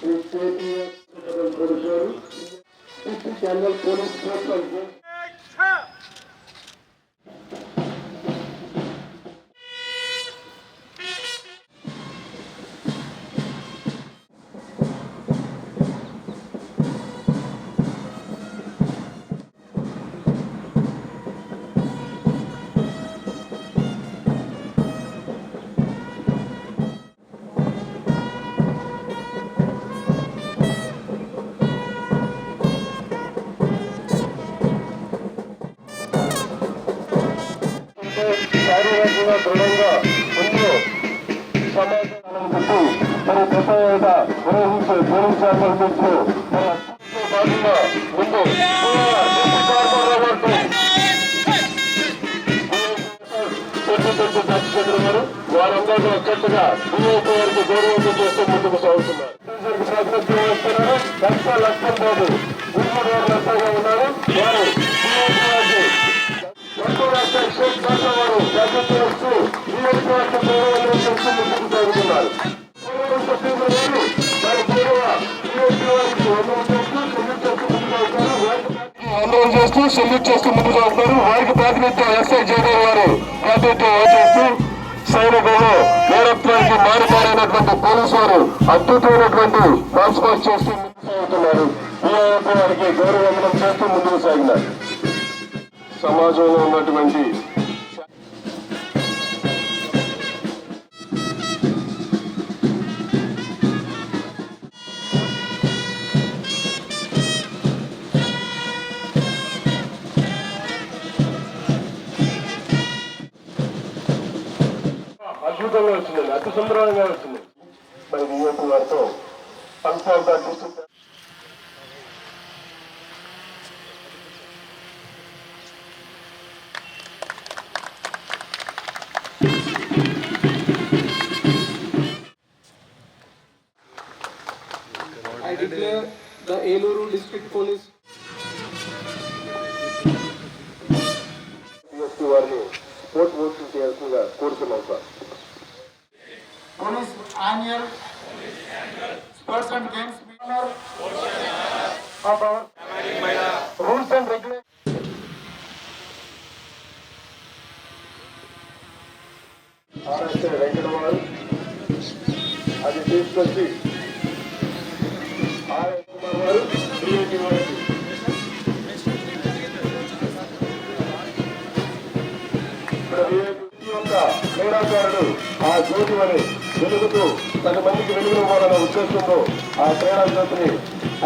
Türkiye'de konuşuyoruz. İki genel polis toplandı. శారీరకంగా దృఢంగా ముందు సమాధానం పెట్టి మన ప్రపేట నిర్వహించే పోలీస్ భాగంగా ముందు వారందరూ ఒక్కట్టుగా బీఏపీ వారికి గౌరవం చేస్తూ ముందుకు సాగుతున్నారు. ప్రాతినిధ్యం వస్తున్నారు లక్ష లక్షం బాబు ఉన్నారు. వారు ఆందోళన చేస్తూ సెల్యూట్ చేస్తూ ముందుకు సాగుతున్నారు వారికి ప్రాతినిధ్యం ఎస్ఐ జయదేవ్ గారు ప్రాతినిధ్యం వహిస్తూ సైనికులు వీరత్వానికి మారిపారైనటువంటి పోలీసు వారు అద్భుతమైనటువంటి ట్రాన్స్ఫర్ చేస్తూ ముందుకు సాగుతున్నారు వారికి గౌరవ సమాజంలో ఉన్నటువంటి అద్భుతంగా వచ్చిందండి. అతి సుందరంగా వచ్చింది. మరి బియ్యపు వారితో panchayat Eluru District Police DSP వారిని కోర్టు ఓట్లు చేయాల్సిందిగా కోరుతున్నాం sir Police annual sports and games manner of our rules and regulations. RSA Venkata వారు అది తీసుకొచ్చి పది మందికి వెలుగునివ్వాలన్న ఉద్దేశంతో ఆ క్రీడా జ్యోతిని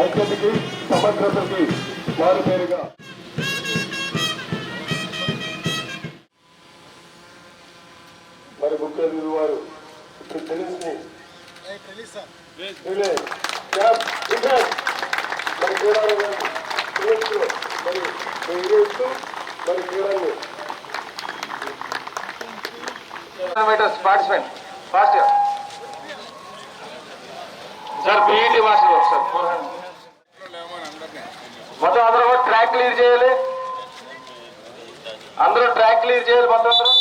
ఐక్యతకి సమగ్రతకి మారు పేరుగా. మరి ముఖ్య అతిథి వారు టెన్నిస్ని రిలే, సార్ పీఈటీ మాస్టర్ మొత్తం అందరూ కూడా ట్రాక్ క్లియర్ చేయాలి. అందరూ ట్రాక్ క్లియర్ చేయాలి మొత్తం అందరూ.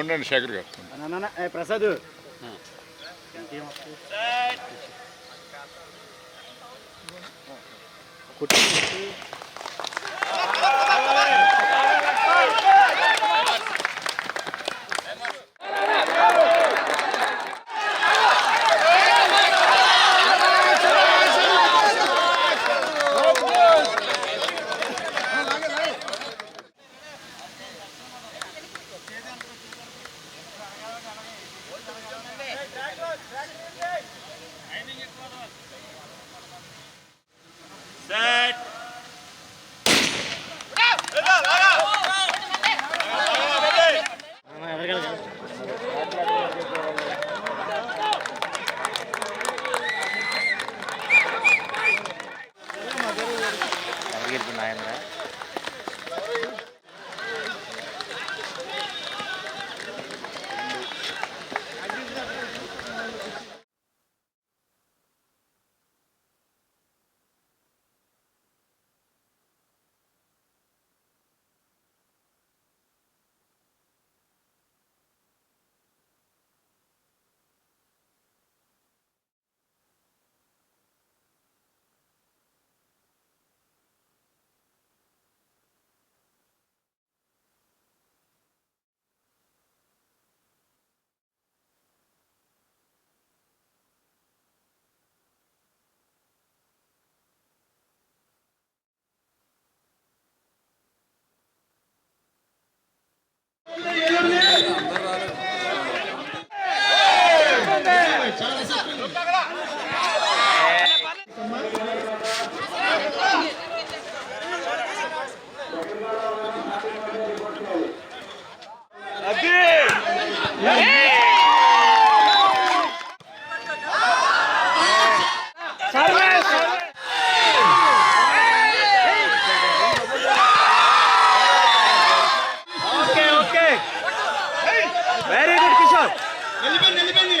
ఉండండి శేఖర్ గారు. Prasad. Put very good Kishore నిలిపండి నిలిపండి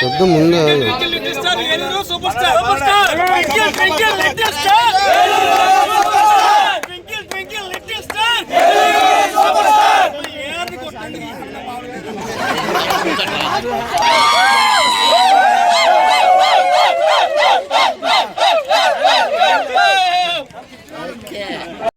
పెద్ద ముందు ట్వింకిల్ సూపర్ స్టార్